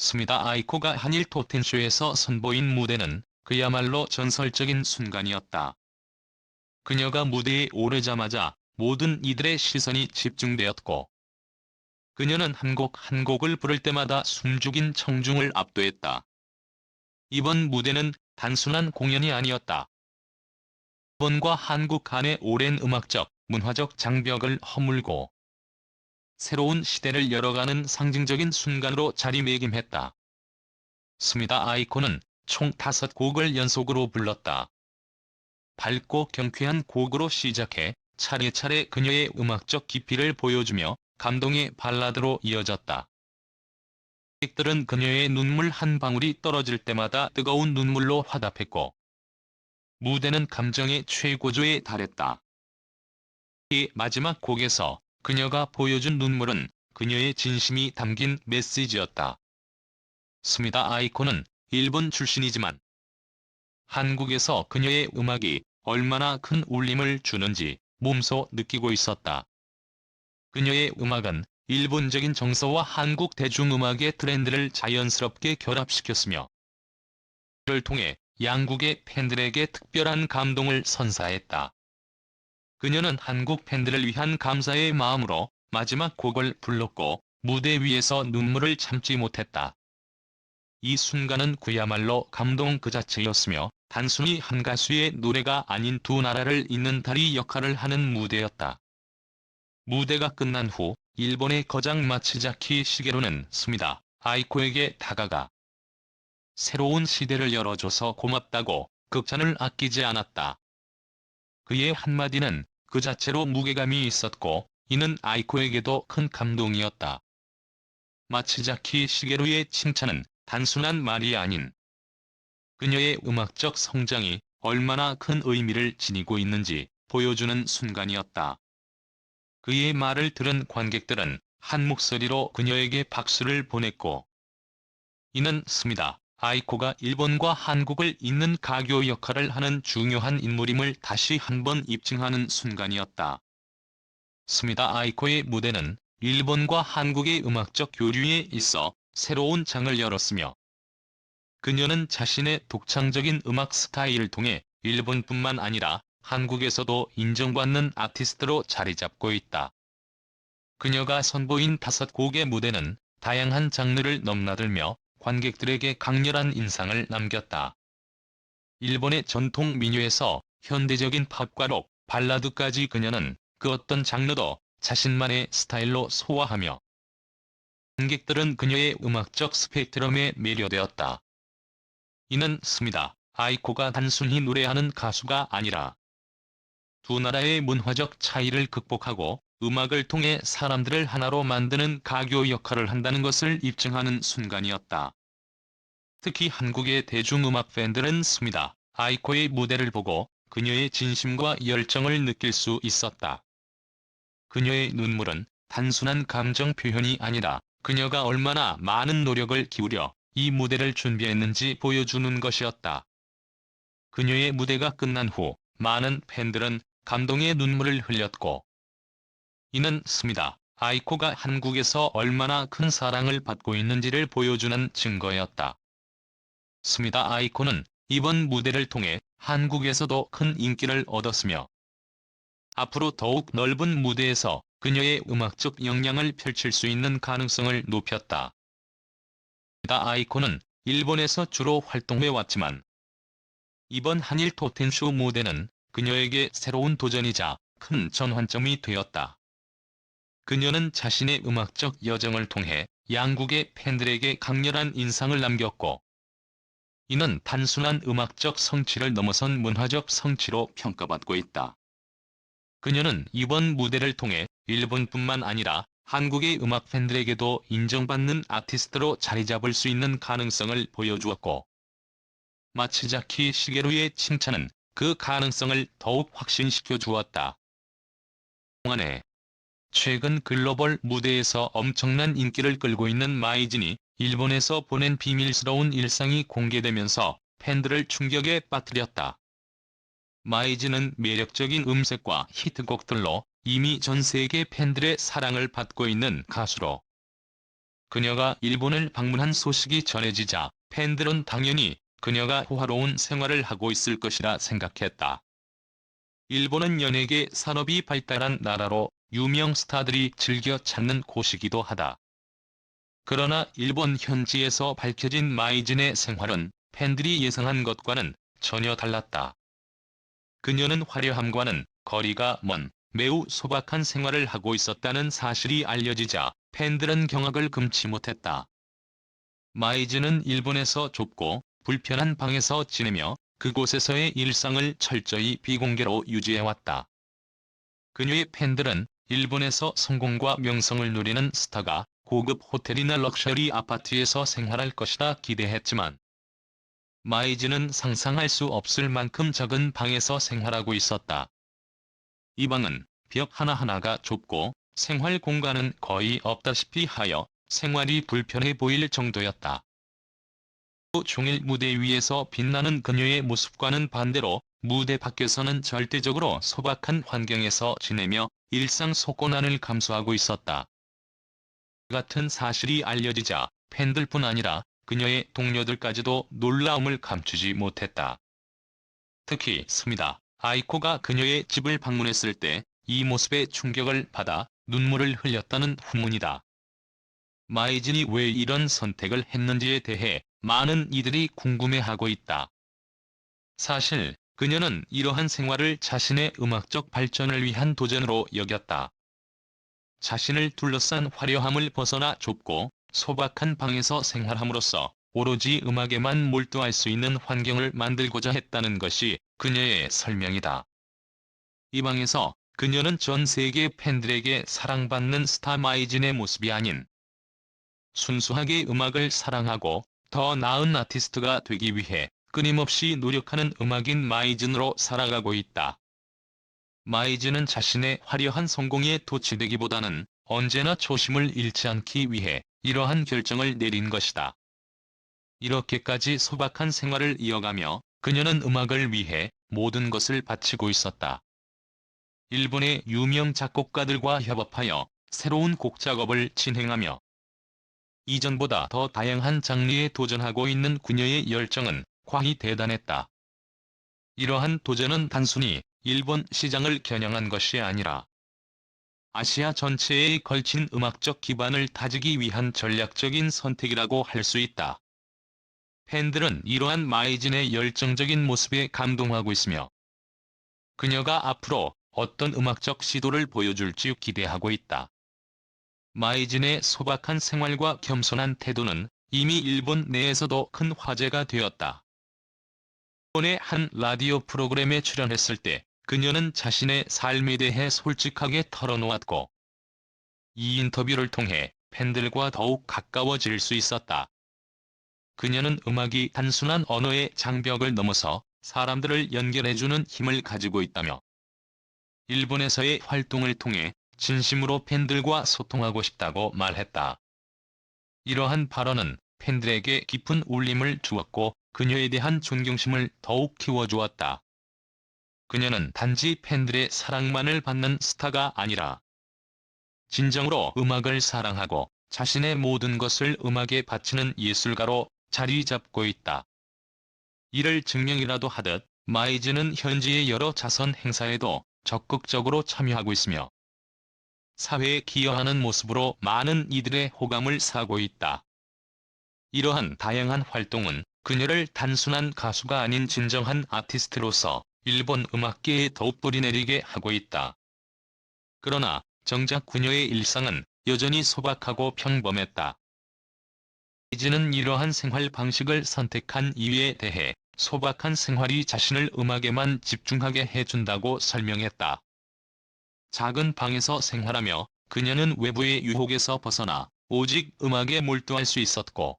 스미다 아이코가 한일 토텐쇼에서 선보인 무대는 그야말로 전설적인 순간이었다. 그녀가 무대에 오르자마자 모든 이들의 시선이 집중되었고 그녀는 한 곡한 곡을 부를 때마다 숨죽인 청중을 압도했다. 이번 무대는 단순한 공연이 아니었다. 일본과 한국 간의 오랜 음악적, 문화적 장벽을 허물고 새로운 시대를 열어가는 상징적인 순간으로 자리매김했다. 스미다 아이코는 총 다섯 곡을 연속으로 불렀다. 밝고 경쾌한 곡으로 시작해 차례차례 그녀의 음악적 깊이를 보여주며 감동의 발라드로 이어졌다. 관객들은 그녀의 눈물 한 방울이 떨어질 때마다 뜨거운 눈물로 화답했고 무대는 감정의 최고조에 달했다. 이 마지막 곡에서 그녀가 보여준 눈물은 그녀의 진심이 담긴 메시지였다. 스미다 아이코는 일본 출신이지만 한국에서 그녀의 음악이 얼마나 큰 울림을 주는지 몸소 느끼고 있었다. 그녀의 음악은 일본적인 정서와 한국 대중음악의 트렌드를 자연스럽게 결합시켰으며 이를 통해 양국의 팬들에게 특별한 감동을 선사했다. 그녀는 한국 팬들을 위한 감사의 마음으로 마지막 곡을 불렀고 무대 위에서 눈물을 참지 못했다. 이 순간은 그야말로 감동 그 자체였으며 단순히 한 가수의 노래가 아닌 두 나라를 잇는 다리 역할을 하는 무대였다. 무대가 끝난 후 일본의 거장 마츠자키 시게로는 스미다 아이코에게 다가가 새로운 시대를 열어줘서 고맙다고 극찬을 아끼지 않았다. 그의 한마디는 그 자체로 무게감이 있었고 이는 아이코에게도 큰 감동이었다. 마츠자키 시게로의 칭찬은 단순한 말이 아닌 그녀의 음악적 성장이 얼마나 큰 의미를 지니고 있는지 보여주는 순간이었다. 그의 말을 들은 관객들은 한 목소리로 그녀에게 박수를 보냈고 이는 스미다 아이코가 일본과 한국을 잇는 가교 역할을 하는 중요한 인물임을 다시 한번 입증하는 순간이었다. 스미다 아이코의 무대는 일본과 한국의 음악적 교류에 있어 새로운 장을 열었으며 그녀는 자신의 독창적인 음악 스타일을 통해 일본뿐만 아니라 한국에서도 인정받는 아티스트로 자리 잡고 있다. 그녀가 선보인 다섯 곡의 무대는 다양한 장르를 넘나들며 관객들에게 강렬한 인상을 남겼다. 일본의 전통 민요에서 현대적인 팝과 록, 발라드까지 그녀는 그 어떤 장르도 자신만의 스타일로 소화하며 관객들은 그녀의 음악적 스펙트럼에 매료되었다. 이는 스미다 아이코가 단순히 노래하는 가수가 아니라 두 나라의 문화적 차이를 극복하고 음악을 통해 사람들을 하나로 만드는 가교 역할을 한다는 것을 입증하는 순간이었다. 특히 한국의 대중음악 팬들은 스미다 아이코의 무대를 보고 그녀의 진심과 열정을 느낄 수 있었다. 그녀의 눈물은 단순한 감정 표현이 아니라 그녀가 얼마나 많은 노력을 기울여 이 무대를 준비했는지 보여주는 것이었다. 그녀의 무대가 끝난 후 많은 팬들은 감동의 눈물을 흘렸고 이는 스미다 아이코가 한국에서 얼마나 큰 사랑을 받고 있는지를 보여주는 증거였다. 스미다 아이코는 이번 무대를 통해 한국에서도 큰 인기를 얻었으며 앞으로 더욱 넓은 무대에서 그녀의 음악적 역량을 펼칠 수 있는 가능성을 높였다. 스미다 아이코는 일본에서 주로 활동해왔지만 이번 한일 토텐쇼 무대는 그녀에게 새로운 도전이자 큰 전환점이 되었다. 그녀는 자신의 음악적 여정을 통해 양국의 팬들에게 강렬한 인상을 남겼고 이는 단순한 음악적 성취를 넘어선 문화적 성취로 평가받고 있다. 그녀는 이번 무대를 통해 일본뿐만 아니라 한국의 음악 팬들에게도 인정받는 아티스트로 자리 잡을 수 있는 가능성을 보여주었고 마츠자키 시게루의 칭찬은 그 가능성을 더욱 확신시켜 주었다. 동안에 최근 글로벌 무대에서 엄청난 인기를 끌고 있는 마이진이 일본에서 보낸 비밀스러운 일상이 공개되면서 팬들을 충격에 빠뜨렸다. 마이진은 매력적인 음색과 히트곡들로 이미 전 세계 팬들의 사랑을 받고 있는 가수로 그녀가 일본을 방문한 소식이 전해지자 팬들은 당연히 그녀가 호화로운 생활을 하고 있을 것이라 생각했다. 일본은 연예계 산업이 발달한 나라로 유명 스타들이 즐겨 찾는 곳이기도 하다. 그러나 일본 현지에서 밝혀진 마이진의 생활은 팬들이 예상한 것과는 전혀 달랐다. 그녀는 화려함과는 거리가 먼 매우 소박한 생활을 하고 있었다는 사실이 알려지자 팬들은 경악을 금치 못했다. 마이즈는 일본에서 좁고 불편한 방에서 지내며 그곳에서의 일상을 철저히 비공개로 유지해왔다. 그녀의 팬들은 일본에서 성공과 명성을 누리는 스타가 고급 호텔이나 럭셔리 아파트에서 생활할 것이라 기대했지만 마이즈는 상상할 수 없을 만큼 작은 방에서 생활하고 있었다. 이 방은 벽 하나하나가 좁고 생활 공간은 거의 없다시피 하여 생활이 불편해 보일 정도였다. 또 종일 무대 위에서 빛나는 그녀의 모습과는 반대로 무대 밖에서는 절대적으로 소박한 환경에서 지내며 일상 속고난을 감수하고 있었다. 같은 사실이 알려지자 팬들뿐 아니라 그녀의 동료들까지도 놀라움을 감추지 못했다. 특히 스미다, 아이코가 그녀의 집을 방문했을 때 이 모습에 충격을 받아 눈물을 흘렸다는 후문이다. 마이진이 왜 이런 선택을 했는지에 대해 많은 이들이 궁금해하고 있다. 사실 그녀는 이러한 생활을 자신의 음악적 발전을 위한 도전으로 여겼다. 자신을 둘러싼 화려함을 벗어나 좁고 소박한 방에서 생활함으로써 오로지 음악에만 몰두할 수 있는 환경을 만들고자 했다는 것이 그녀의 설명이다. 이 방에서 그녀는 전 세계 팬들에게 사랑받는 스타 마이진의 모습이 아닌 순수하게 음악을 사랑하고 더 나은 아티스트가 되기 위해 끊임없이 노력하는 음악인 마이진으로 살아가고 있다. 마이즈는 자신의 화려한 성공에 도취되기보다는 언제나 초심을 잃지 않기 위해 이러한 결정을 내린 것이다. 이렇게까지 소박한 생활을 이어가며 그녀는 음악을 위해 모든 것을 바치고 있었다. 일본의 유명 작곡가들과 협업하여 새로운 곡 작업을 진행하며 이전보다 더 다양한 장르에 도전하고 있는 그녀의 열정은 과히 대단했다. 이러한 도전은 단순히 일본 시장을 겨냥한 것이 아니라 아시아 전체에 걸친 음악적 기반을 다지기 위한 전략적인 선택이라고 할 수 있다. 팬들은 이러한 마이진의 열정적인 모습에 감동하고 있으며 그녀가 앞으로 어떤 음악적 시도를 보여줄지 기대하고 있다. 마이진의 소박한 생활과 겸손한 태도는 이미 일본 내에서도 큰 화제가 되었다. 일본의 한 라디오 프로그램에 출연했을 때 그녀는 자신의 삶에 대해 솔직하게 털어놓았고 이 인터뷰를 통해 팬들과 더욱 가까워질 수 있었다. 그녀는 음악이 단순한 언어의 장벽을 넘어서 사람들을 연결해주는 힘을 가지고 있다며 일본에서의 활동을 통해 진심으로 팬들과 소통하고 싶다고 말했다. 이러한 발언은 팬들에게 깊은 울림을 주었고 그녀에 대한 존경심을 더욱 키워주었다. 그녀는 단지 팬들의 사랑만을 받는 스타가 아니라 진정으로 음악을 사랑하고 자신의 모든 것을 음악에 바치는 예술가로 자리 잡고 있다. 이를 증명이라도 하듯 마이즈는 현지의 여러 자선 행사에도 적극적으로 참여하고 있으며 사회에 기여하는 모습으로 많은 이들의 호감을 사고 있다. 이러한 다양한 활동은 그녀를 단순한 가수가 아닌 진정한 아티스트로서 일본 음악계에 더욱 뿌리내리게 하고 있다. 그러나 정작 그녀의 일상은 여전히 소박하고 평범했다. 이즈는 이러한 생활 방식을 선택한 이유에 대해 소박한 생활이 자신을 음악에만 집중하게 해준다고 설명했다. 작은 방에서 생활하며 그녀는 외부의 유혹에서 벗어나 오직 음악에 몰두할 수 있었고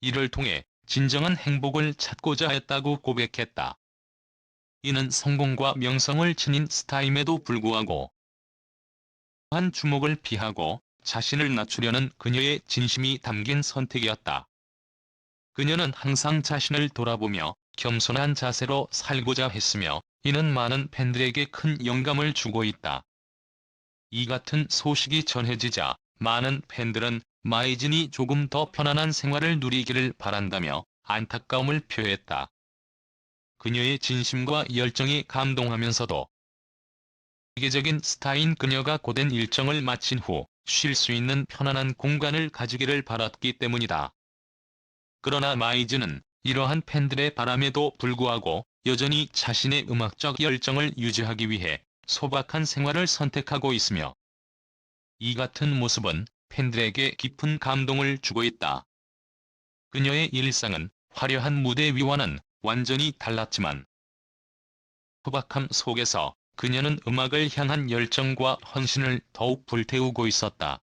이를 통해 진정한 행복을 찾고자 했다고 고백했다. 이는 성공과 명성을 지닌 스타임에도 불구하고 한 주목을 피하고 자신을 낮추려는 그녀의 진심이 담긴 선택이었다. 그녀는 항상 자신을 돌아보며 겸손한 자세로 살고자 했으며 이는 많은 팬들에게 큰 영감을 주고 있다. 이 같은 소식이 전해지자 많은 팬들은 마이진이 조금 더 편안한 생활을 누리기를 바란다며 안타까움을 표했다. 그녀의 진심과 열정에 감동하면서도 세계적인 스타인 그녀가 고된 일정을 마친 후 쉴 수 있는 편안한 공간을 가지기를 바랐기 때문이다. 그러나 마이즈는 이러한 팬들의 바람에도 불구하고 여전히 자신의 음악적 열정을 유지하기 위해 소박한 생활을 선택하고 있으며 이 같은 모습은 팬들에게 깊은 감동을 주고 있다. 그녀의 일상은 화려한 무대 위와는 완전히 달랐지만 소박함 속에서 그녀는 음악을 향한 열정과 헌신을 더욱 불태우고 있었다.